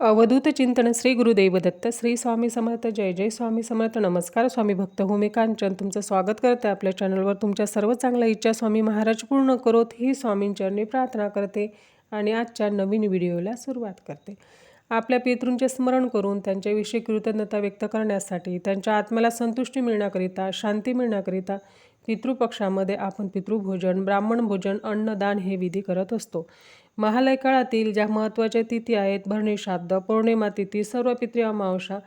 अवधूत चिंतन श्री गुरुदेव दत्त श्री स्वामी समर्थ जय जय स्वामी समर्थ नमस्कार स्वामी भक्त भूमिकांचन कांचन. तुमचं स्वागत करते आपल्या चॅनलवर. तुमच्या सर्व चांगल्या इच्छा स्वामी महाराज पूर्ण करोत ही स्वामींचरणी प्रार्थना करते आणि आजच्या नवीन व्हिडिओला सुरुवात करते. आपल्या पितृंचे स्मरण करून त्यांच्याविषयी कृतज्ञता व्यक्त करण्यासाठी त्यांच्या आत्म्याला संतुष्टी मिळण्याकरिता शांती मिळण्याकरिता पितृपक्षामध्ये आपण पितृभोजन ब्राह्मण भोजन अन्नदान हे विधी करत असतो. महालय काळातील ज्या महत्त्वाच्या तिथी आहेत भरणी श्राद्ध पौर्णिमा तिथी सर्व पितृ अमावस्या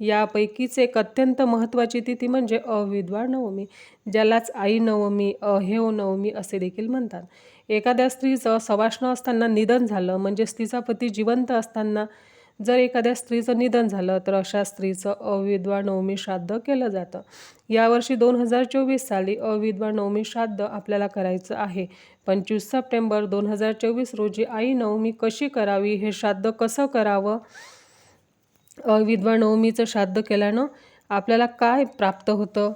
यापैकीच एक अत्यंत महत्त्वाची तिथी म्हणजे अविद्वा नवमी ज्यालाच आई नवमी अहेव नवमी असे देखील म्हणतात. एखाद्या स्त्रीचं सवाष्ण असताना निधन झालं म्हणजे स्त्रीचा पती जिवंत असताना जर एखाद्या स्त्रीचं निधन झालं तर अशा स्त्रीचं अविद्वा नवमी श्राद्ध केलं जातं. यावर्षी दोन हजार चोवीस साली अविद्वा नवमी श्राद्ध आपल्याला करायचं आहे. पंचवीस सप्टेंबर दोन हजार चोवीस रोजी आई नवमी कशी करावी हे श्राद्ध कसं करावं? विधवा नवमीचं श्राद्ध केल्यानं आपल्याला काय प्राप्त होतं?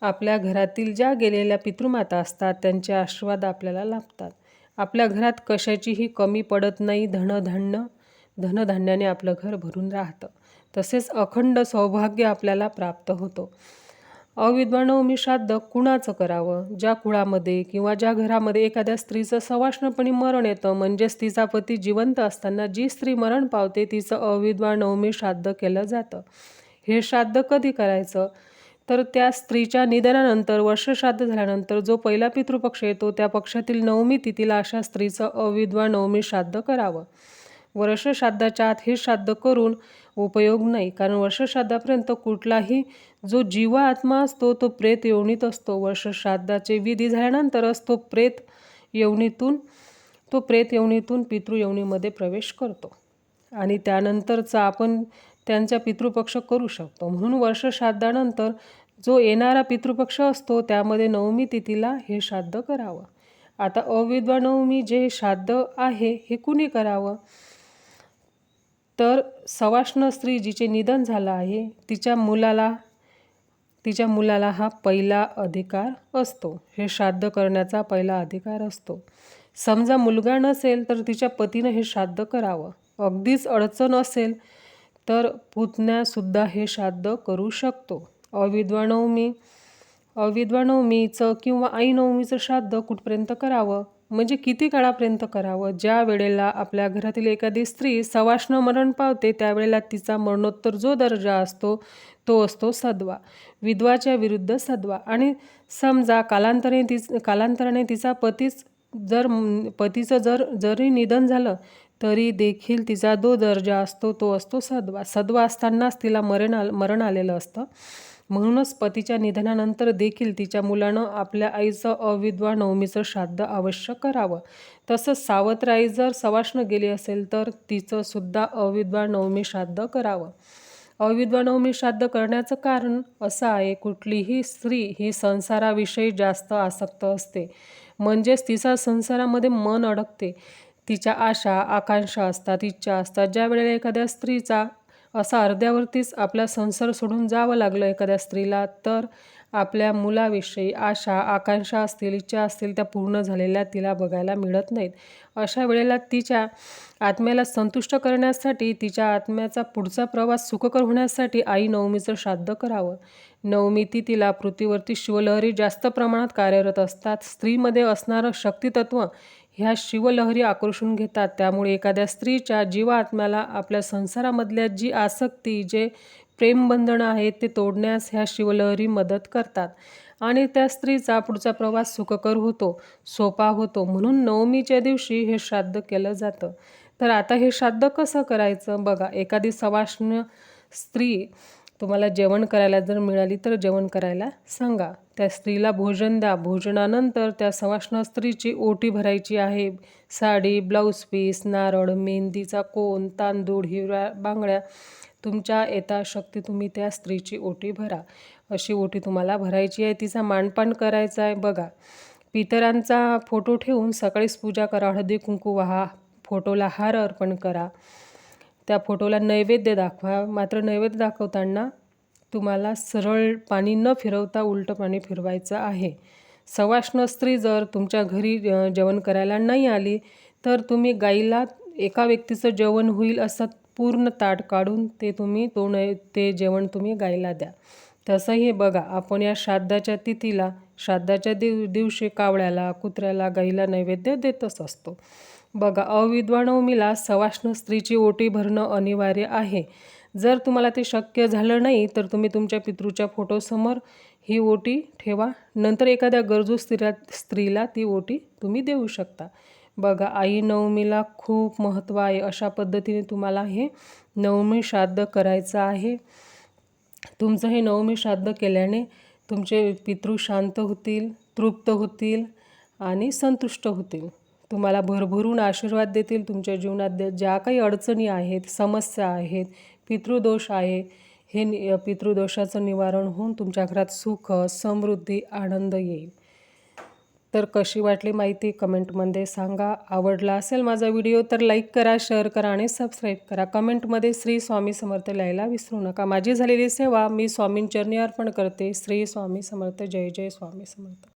आपल्या घरातील ज्या गेलेल्या पितृमाता असतात त्यांचे आशीर्वाद आपल्याला लाभतात. आपल्या घरात कशाचीही कमी पडत नाही धनधान्य धनधान्याने आपलं घर भरून राहतं. तसेच अखंड सौभाग्य आपल्याला प्राप्त होतो. अविद्वानवमी श्राद्ध कुणाचं करावं. ज्या कुळामध्ये किंवा ज्या घरामध्ये एखाद्या स्त्रीचं सवाष्णपणी मरण येतं म्हणजेच तिचा पती जिवंत असताना जी स्त्री मरण पावते तिचं अविद्वानवमी श्राद्ध केलं जातं. हे श्राद्ध कधी करायचं? तर त्या स्त्रीच्या निधनानंतर वर्षश्राद्ध झाल्यानंतर जो पहिला पितृपक्ष येतो त्या पक्षातील नवमी तिथीला अशा स्त्रीचं अविद्वा नवमी श्राद्ध करावं. वर्षश्राद्धाच्या आत हे श्राद्ध करून उपयोग नाही कारण वर्षश्राद्धापर्यंत कुठलाही जो जीवा आत्मा असतो तो प्रेत योनीत असतो. वर्षश्राद्धाचे विधी झाल्यानंतरच तो प्रेत यवनीतून तो प्रेत यवनीतून पितृयवनीमध्ये प्रवेश करतो. आणि त्यानंतरचा आपण त्यांचा पितृपक्ष करू शकतो. म्हणून वर्षश्राद्धानंतर जो येणारा पितृपक्ष असतो त्यामध्ये नवमी तिथीला हे श्राद्ध करावं. आता अविद्वा नवमी जे श्राद्ध आहे हे कुणी करावं? तर सवाष्ण स्त्री जिचे निधन झालं आहे तिच्या मुलाला तिच्या मुलाला हा पहिला अधिकार असतो. हे श्राद्ध करण्याचा पहिला अधिकार असतो. समजा मुलगा नसेल तर तिच्या पतीनं हे श्राद्ध करावं. अगदीच अडचण असेल तर पुतण्यासुद्धा हे श्राद्ध करू शकतो. अविद्वानवमी अविद्वानवमीचं किंवा आईनवमीचं श्राद्ध कुठपर्यंत करावं? म्हणजे किती काळापर्यंत करावं? ज्या वेळेला आपल्या घरातील एखादी स्त्री सवाष्ण मरण पावते त्यावेळेला तिचा मरणोत्तर जो दर्जा असतो तो असतो सद्वा. विधवाच्या विरुद्ध सद्वा. आणि समजा कालांतराने तिच कालांतराने तिचा पतीच जर पतीचं जर जरी निधन झालं तरी देखील तिचा जो दर्जा असतो तो असतो सद्वा सद्वा असतानाच तिला मरण आल मरण आलेलं असतं. म्हणूनच पतीच्या निधनानंतर देखील तिच्या मुलानं आपल्या आईचं अविद्वा नवमीचं श्राद्ध अवश्य करावं. तसंच सावत्र जर सवाष्ण गेली असेल तर तिचं सुद्धा अविद्वा नवमी श्राद्ध करावं. अविद्वा नवमी श्राद्ध करण्याचं कारण असं आहे कुठलीही स्त्री ही संसाराविषयी जास्त आसक्त असते. म्हणजेच तिचा संसारामध्ये मन अडकते. तिच्या आशा आकांक्षा असतात इच्छा असतात. ज्या वेळेला एखाद्या स्त्रीचा असा अर्ध्यावरतीच आपला संसार सोडून जावं लागलं एखाद्या स्त्रीला तर आपल्या मुलाविषयी आशा आकांक्षा असतील इच्छा असतील त्या पूर्ण झालेल्या तिला बघायला मिळत नाहीत. अशा वेळेला तिच्या आत्म्याला संतुष्ट करण्यासाठी तिच्या आत्म्याचा पुढचा प्रवास सुखकर होण्यासाठी आई नवमीचं श्राद्ध करावं. नवमी ती तिला पृथ्वीवरती शिवलहरी जास्त प्रमाणात कार्यरत असतात. स्त्रीमध्ये असणारं शक्तितत्व ह्या शिवलहरी आकर्षून घेतात. त्यामुळे एखाद्या स्त्रीच्या जीवात्म्याला आपल्या संसारामधल्या जी आसक्ती जे प्रेमबंधनं आहेत ते तोडण्यास ह्या शिवलहरी मदत करतात. आणि त्या स्त्रीचा पुढचा प्रवास सुखकर होतो सोपा होतो. म्हणून नवमीच्या दिवशी हे श्राद्ध केलं जातं. तर आता हे श्राद्ध कसं करायचं? बघा एखादी सवाष्ण स्त्री तुम्हाला जेवण करायला जर मिळाली तर जेवण करायला सांगा. त्या स्त्रीला भोजन द्या. भोजनानंतर त्या सवाष्ण स्त्रीची ओटी भरायची आहे. साडी ब्लाऊज पीस नारळ मेहंदीचा कोण तांदूळ हिरव्या बांगड्या तुमच्या यथाशक्ती तुम्ही त्या स्त्रीची ओटी भरा. अशी ओटी तुम्हाला भरायची आहे. तिचा मानपान करायचा आहे. बघा पितरांचा फोटो ठेवून सकाळीच पूजा करा. हळदी कुंकू वाहा फोटोला हार अर्पण करा. त्या फोटोला नैवेद्य दाखवा. मात्र नैवेद्य दाखवताना तुम्हाला सरळ पाणी न फिरवता उलटं पाणी फिरवायचं आहे. सवाष्ण स्त्री जर तुमच्या घरी जेवण करायला नाही आली तर तुम्ही गाईला एका व्यक्तीचं जेवण होईल असं पूर्ण ताट काढून ते तुम्ही तोंड ते जेवण तुम्ही गाईला द्या. तसं हे बघा आपण या श्राद्धाच्या तिथीला श्राद्धाच्या दिव दिवशी कावळ्याला कुत्र्याला गाईला नैवेद्य देतच असतो. बघा अविद्वानवमीला सवाष्ण स्त्रीची ओटी भरणं अनिवार्य आहे. जर तुम्हाला ते शक्य झालं नाही तर तुम्ही तुमच्या पितृच्या फोटोसमोर ही ओटी ठेवा. नंतर एखाद्या गरजू स्त्रीला स्त्रीला ती ओटी तुम्ही देऊ शकता. बघा आई नवमीला खूप महत्त्व आहे. अशा पद्धतीने तुम्हाला हे नवमी श्राद्ध करायचं आहे. तुमचं हे नवमी श्राद्ध केल्याने तुमचे पितृ शांत होतील तृप्त होतील आणि संतुष्ट होतील. तुम्हाला भरभरून आशीर्वाद देतील. तुमच्या जीवनात ज्या- काही अडचणी आहेत समस्या आहेत पितृदोष आहे हे नि पितृदोषाचं निवारण होऊन तुमच्या घरात सुख समृद्धी आनंद येईल. तर कशी वाटली माहिती कमेंटमध्ये सांगा. आवडला असेल माझा व्हिडिओ तर लाईक करा शेअर करा आणि सबस्क्राईब करा. कमेंटमध्ये श्री स्वामी समर्थ लिहायला विसरू नका. माझी झालेली सेवा मी स्वामींचरणी अर्पण करते. श्री स्वामी समर्थ. जय जय स्वामी समर्थ.